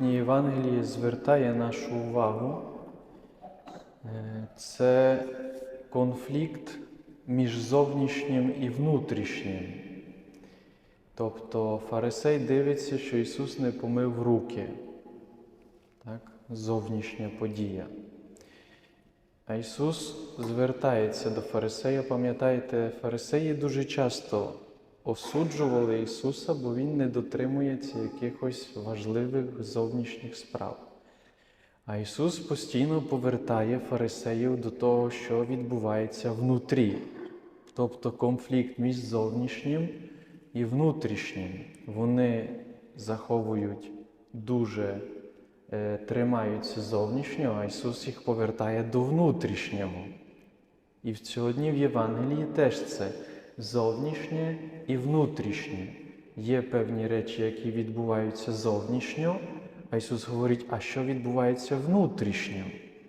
Євангеліє звертає нашу увагу. Е, Це конфлікт між зовнішнім і внутрішнім. Тобто фарисей дивиться, що Ісус не помив руки. Так? Зовнішня подія. А Ісус звертається до фарисея. Пам'ятаєте, фарисеї дуже часто осуджували Ісуса, бо Він не дотримується якихось важливих зовнішніх справ. А Ісус постійно повертає фарисеїв до того, що відбувається внутрі, тобто конфлікт між зовнішнім і внутрішнім. Вони заховують дуже е, тримаються зовнішнього, а Ісус їх повертає до внутрішнього. І сьогодні в Євангелії теж це зовнішнє і внутрішнє. Є певні речі, які відбуваються зовнішньо, а Ісус говорить, а що відбувається внутрішньо,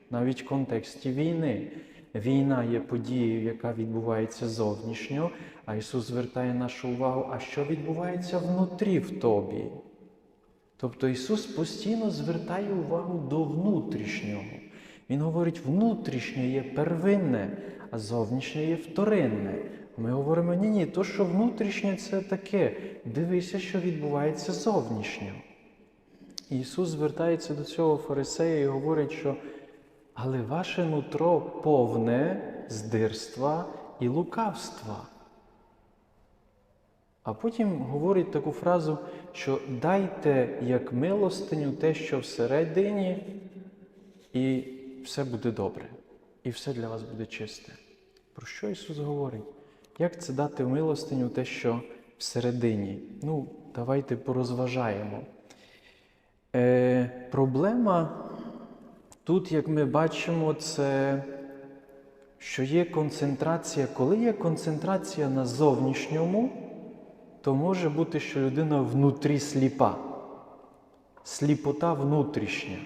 навіть в контексті війни. Війна є подією, яка відбувається зовнішньо, а Ісус звертає нашу увагу, а що відбувається внутрі в тобі. Тобто Ісус постійно звертає увагу до внутрішнього. Він говорить, внутрішнє є первинне, а зовнішнє є вторинне. Ми говоримо, ні, ні, то, що внутрішнє, це таке. Дивися, що відбувається зовнішньо. Ісус звертається до цього фарисея і говорить, що але ваше нутро повне здирства і лукавства. А потім говорить таку фразу, що дайте як милостиню те, що всередині, і все буде добре, і все для вас буде чисте. Про що Ісус говорить? Як це дати в милостиню те, що всередині? Ну, давайте порозважаємо. Е, Проблема тут, як ми бачимо, це що є концентрація. Коли є концентрація на зовнішньому, то може бути, що людина внутрі сліпа, сліпота внутрішня.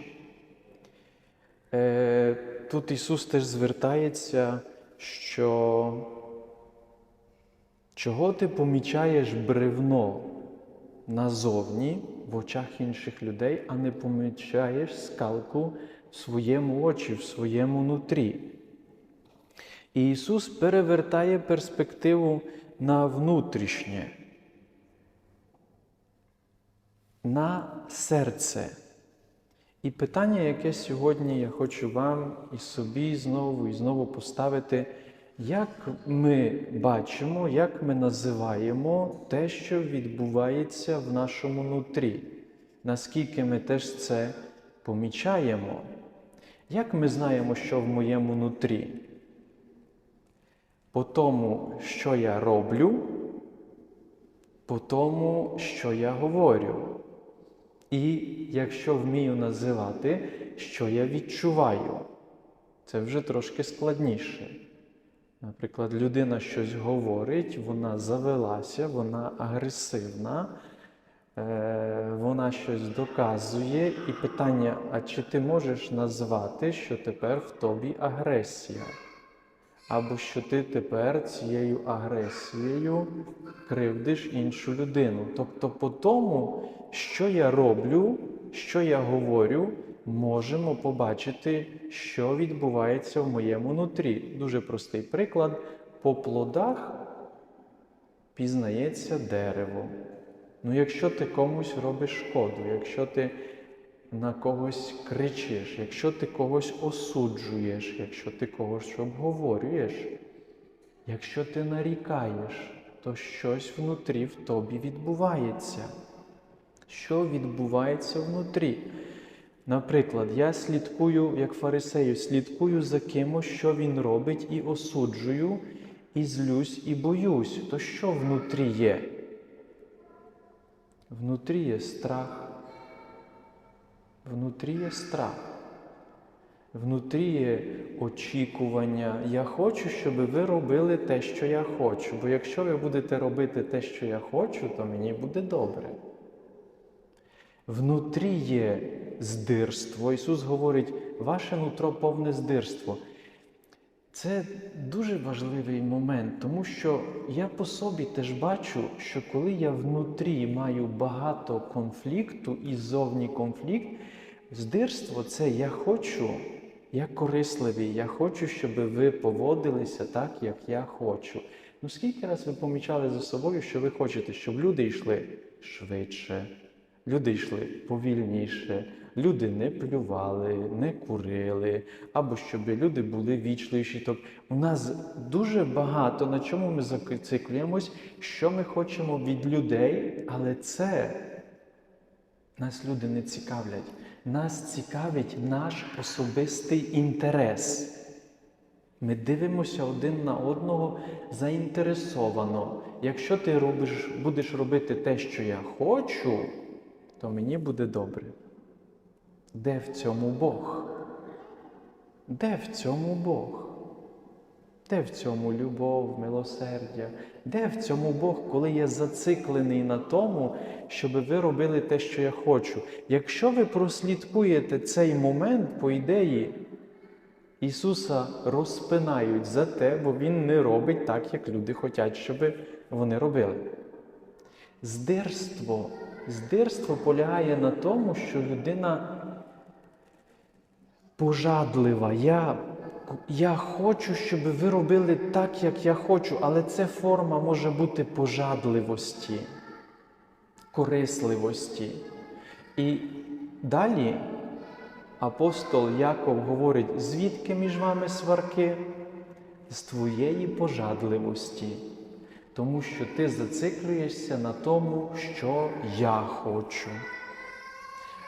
Е, Тут Ісус теж звертається, що чого ти помічаєш бревно назовні в очах інших людей, а не помічаєш скалку в своєму очі, в своєму нутрі. І Ісус перевертає перспективу на внутрішнє, на серце. І питання, яке сьогодні я хочу вам і собі знову і знову поставити, як ми бачимо, як ми називаємо те, що відбувається в нашому нутрі, наскільки ми теж це помічаємо? Як ми знаємо, що в моєму нутрі? По тому, що я роблю, по тому, що я говорю. І якщо вмію називати, що я відчуваю, це вже трошки складніше. Наприклад, людина щось говорить, вона завелася, вона агресивна, е, вона щось доказує, і питання: а чи ти можеш назвати, що тепер в тобі агресія? Або що ти тепер цією агресією кривдиш іншу людину. Тобто, по тому, що я роблю, що я говорю, можемо побачити, що відбувається в моєму нутрі. Дуже простий приклад: по плодах пізнається дерево. Ну, якщо ти комусь робиш шкоду, якщо ти на когось кричиш, якщо ти когось осуджуєш, якщо ти когось обговорюєш, якщо ти нарікаєш, то щось внутрі в тобі відбувається. Що відбувається внутрі? Наприклад, я слідкую, як фарисею, слідкую за кимось, що він робить, і осуджую, і злюсь, і боюсь. То що внутрі є? Внутрі є страх. Внутрі є страх. Внутрі є очікування. Я хочу, щоб ви робили те, що я хочу. Бо якщо ви будете робити те, що я хочу, то мені буде добре. Внутрі є здирство. Ісус говорить, ваше нутро повне здирство. Це дуже важливий момент, тому що я по собі теж бачу, що коли я внутрі маю багато конфлікту і зовні конфлікт, здирство це я хочу, я корисливий, я хочу, щоб ви поводилися так, як я хочу. Ну скільки раз ви помічали за собою, що ви хочете, щоб люди йшли швидше, люди йшли повільніше, люди не плювали, не курили, або щоб люди були вічливіші. Тобто у нас дуже багато на чому ми зациклюємось, що ми хочемо від людей, але це нас люди не цікавлять. Нас цікавить наш особистий інтерес. Ми дивимося один на одного заінтересовано. Якщо ти робиш, будеш робити те, що я хочу, то мені буде добре. Де в цьому Бог? Де в цьому Бог? Де в цьому любов, милосердя? Де в цьому Бог, коли я зациклений на тому, щоб ви робили те, що я хочу? Якщо ви прослідкуєте цей момент, по ідеї, Ісуса розпинають за те, бо Він не робить так, як люди хочуть, щоб вони робили. Здирство. Здирство полягає на тому, що людина пожадлива. Я, я хочу, щоб ви робили так, як я хочу, але це форма може бути пожадливості, корисливості. І далі апостол Яков говорить, звідки між вами сварки? З твоєї пожадливості, тому що ти зациклюєшся на тому, що я хочу.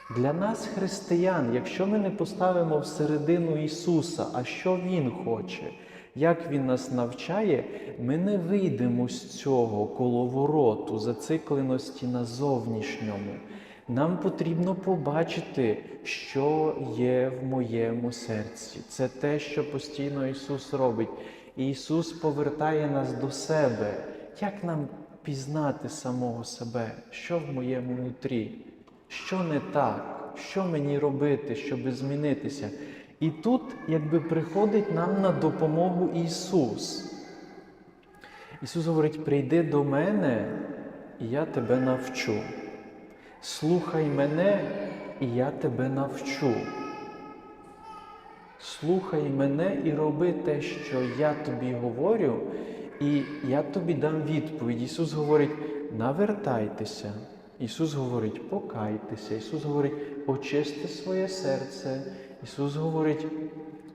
Для нас, християн, якщо ми не поставимо всередину Ісуса, а що Він хоче, як Він нас навчає, ми не вийдемо з цього коловороту, зацикленості на зовнішньому. Нам потрібно побачити, що є в моєму серці. Це те, що постійно Ісус робить. Ісус повертає нас до себе. Як нам пізнати самого себе, що в моєму нутрі? Що не так, що мені робити, щоб змінитися? І тут, якби приходить нам на допомогу Ісус. Ісус говорить: прийди до мене, і я тебе навчу. Слухай мене, і я тебе навчу. Слухай мене і роби те, що я тобі говорю, і я тобі дам відповідь. Ісус говорить: навертайтеся. Ісус говорить, покайтеся. Ісус говорить, очисти своє серце. Ісус говорить,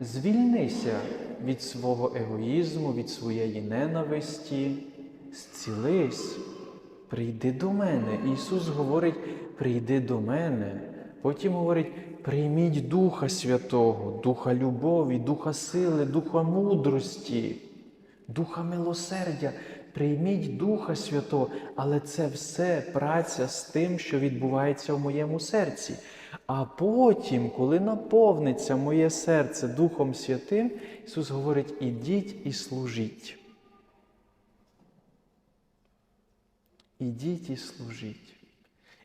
звільнися від свого егоїзму, від своєї ненависті, зцілись, прийди до мене. Ісус говорить, прийди до мене. Потім говорить, прийміть Духа Святого, Духа любові, Духа сили, Духа мудрості, Духа милосердя. Прийміть Духа Святого, але це все праця з тим, що відбувається в моєму серці. А потім, коли наповниться моє серце Духом Святим, Ісус говорить: ідіть і служіть. Ідіть і служіть.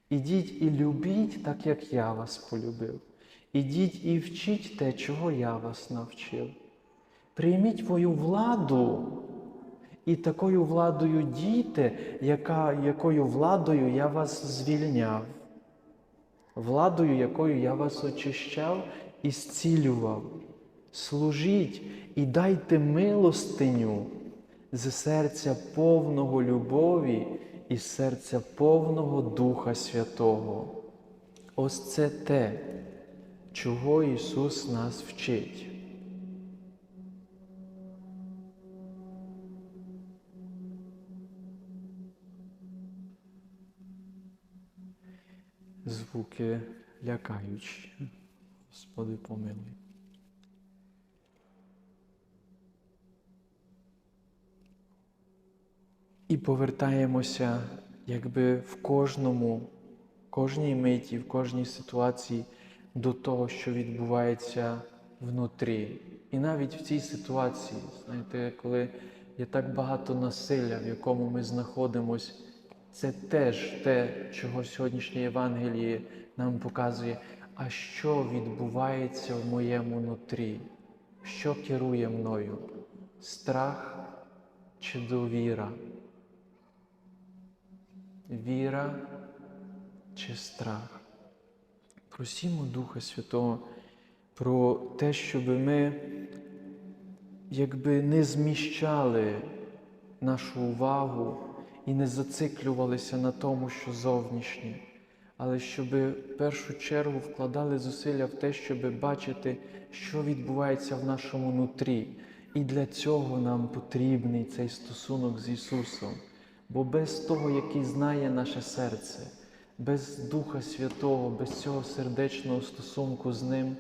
Ідіть і любіть, так як я вас полюбив. Ідіть і вчіть те, чого я вас навчив. Прийміть мою владу. І такою владою дійте, яка, якою владою я вас звільняв, владою, якою я вас очищав і зцілював. Служіть і дайте милостиню з серця повного любові і серця повного Духа Святого. Ось це те, чого Ісус нас вчить. Звуки лякаючі. Господи, помилуй. І повертаємося, якби в кожному, кожній миті, в кожній ситуації до того, що відбувається внутрі. І навіть в цій ситуації, знаєте, коли є так багато насилля, в якому ми знаходимося, це теж те, чого сьогоднішнє Євангеліє нам показує, а що відбувається в моєму нутрі, що керує мною? Страх чи довіра? Віра чи страх? Просімо Духа Святого про те, щоб ми якби не зміщали нашу увагу і не зациклювалися на тому, що зовнішнє, але щоб в першу чергу вкладали зусилля в те, щоб бачити, що відбувається в нашому нутрі. І для цього нам потрібний цей стосунок з Ісусом. Бо без того, який знає наше серце, без Духа Святого, без цього сердечного стосунку з Ним,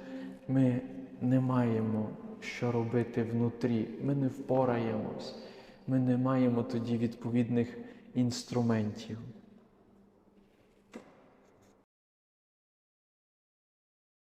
ми не маємо що робити внутрі. Ми не впораємось, ми не маємо тоді відповідних instrumento